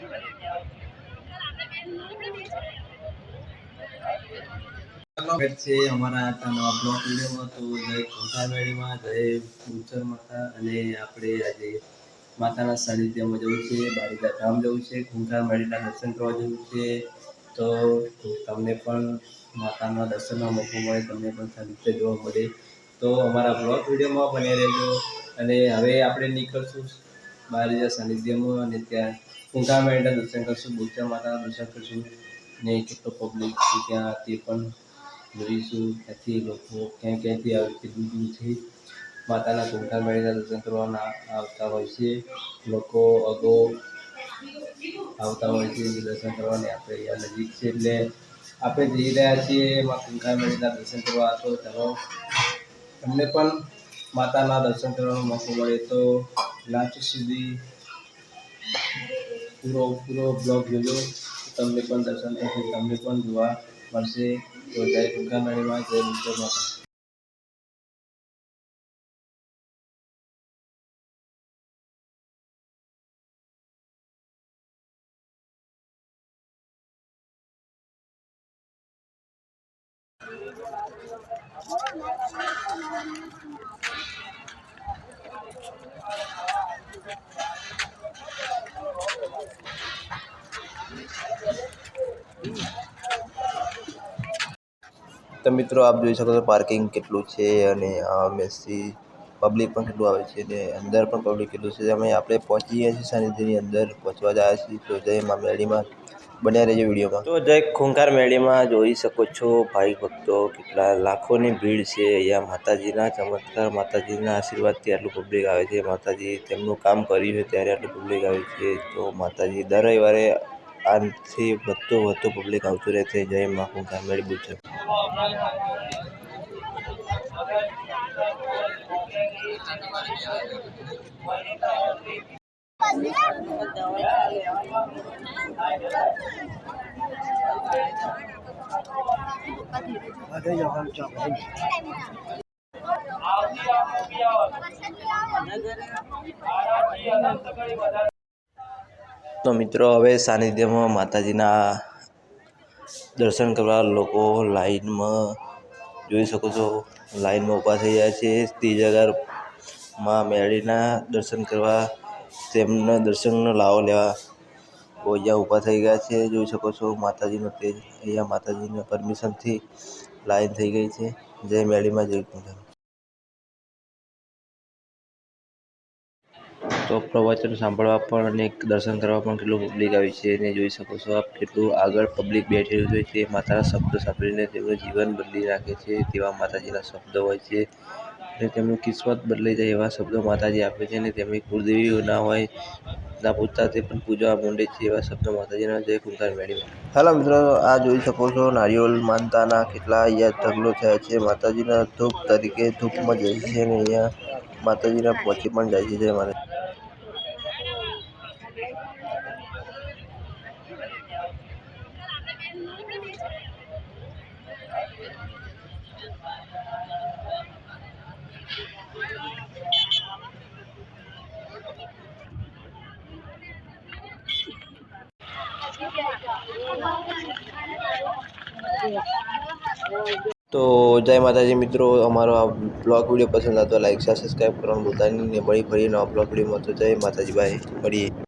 છે જવું છે બારીકા ધામ દર્શન કરવા જવું છે. તો તમને પણ માતાના દર્શનનો મોકો મળે, તમને પણ જોવા મળે. તો અમારા બ્લોક વિડીયોમાં બને રહેજો. અને હવે આપણે નીકળશું બારીજા સાનિધ્યમાં અને ત્યાં ખૂંખામેળીના દર્શન કરશું, બુચા માતા દર્શન કરશું. ને કેટલો પબ્લિક છે ત્યાં, તે પણ જોઈશું. ત્યાંથી લોકો ક્યાં ક્યાંથી આવે છે દૂર દૂરથી માતાના કુંઠા મેળીના દર્શન કરવાના આવતા હોય છે. લોકો અગો આવતા હોય છે દર્શન કરવાની આપણે અહીંયા નજીક છે. એટલે આપણે જઈ રહ્યા છીએ એમાં કુંઠા મેળીના દર્શન કરવા. તો ચાલો, તમને પણ માતાના દર્શન કરવાનો મોકો મળે તો લાસ્ટ સુધી પૂરો પૂરો બ્લોગ જોજો. તમને પણ દર્શન થશે, તમને પણ જોવા મળશે. તો જય દુર્ગા મેળીમાં જય દુર્ગા માતા. તો મિત્રો આપ જોઈ શકો છો પાર્કિંગ કેટલું છે અને આ મેસી પબ્લિક પણ કેટલું આવે છે ને અંદર પણ પબ્લિક કેટલું છે? અમે આપણે પહોંચી ગયા છીએ સાનિધ્યની અંદર, પહોંચવા જ આવ્યા છીએ તો જય મા મેળીમાં બન્યા રહેજો વિડીયોમાં. તો જય ખૂંખાર મેળીમાં જોઈ શકો છો ભાઈ ભક્તો કેટલા લાખોની ભીડ છે. અહીંયા માતાજીના ચમત્કાર, માતાજીના આશીર્વાદથી આટલું પબ્લિક આવે છે. માતાજી તેમનું કામ કર્યું છે ત્યારે આટલું પબ્લિક આવે છે. તો માતાજી દર રવિવારે આનાથી વધુ વધુ પબ્લિક આવતું રહે છે. જય મા ખૂંખાર મેળી બુચર તો મિત્રો, હવે સાનિધ્યમાં માતાજીના દર્શન કરવા લોકો લાઈનમાં જોઈ શકો છો. લાઈનમાં ઊભા થઈ જાય છે. ત્રીજ માં મેળીના દર્શન કરવા તેમના દર્શનનો લાવો લેવા. અહીંયા ઊભા થઈ ગયા છે, જોઈ શકો છો માતાજીનો તેજ. અહીંયા માતાજીના પરમિશનથી લાઈન થઈ ગઈ છે. જય મેળીમાં, જય કુંડલ તો પ્રવચન સાંભળવા પણ અને દર્શન કરવા પણ કેટલું પબ્લિક આવી છે અને જોઈ શકો છો આપ કેટલું આગળ પબ્લિક બેઠેલું હોય તે માતાના શબ્દ સાંભળીને તેમનું જીવન બદલી નાખે છે તેવા માતાજીના શબ્દો હોય છે. અને તેમની કિસ્મત બદલાઈ જાય એવા શબ્દો માતાજી આપે છે અને તેમની કુળદેવી ના હોય, ના પૂછતા તે પણ પૂજવા માંડે છે એવા શબ્દો માતાજીના જય કુંકાર મેળવી. હાલો મિત્રો, આ જોઈ શકો છો નારિયોલ માનતાના કેટલા અહીંયા ઢગલો થયા છે. માતાજીના ધૂપ તરીકે ધૂપમાં જાય છે અને અહીંયા માતાજીના પહોંચી પણ જાય છે. માતા તો જય માતાજી મિત્રો, અમારો આ બ્લોગ વીડિયો પસંદ આવતો લાઈક સબસ્ક્રાઈબ કરવાનું ભૂલતા નહીં ને મળી ફરીને આ બ્લોગ વિડીયોમાં તો જય માતાજી બાય મળીએ.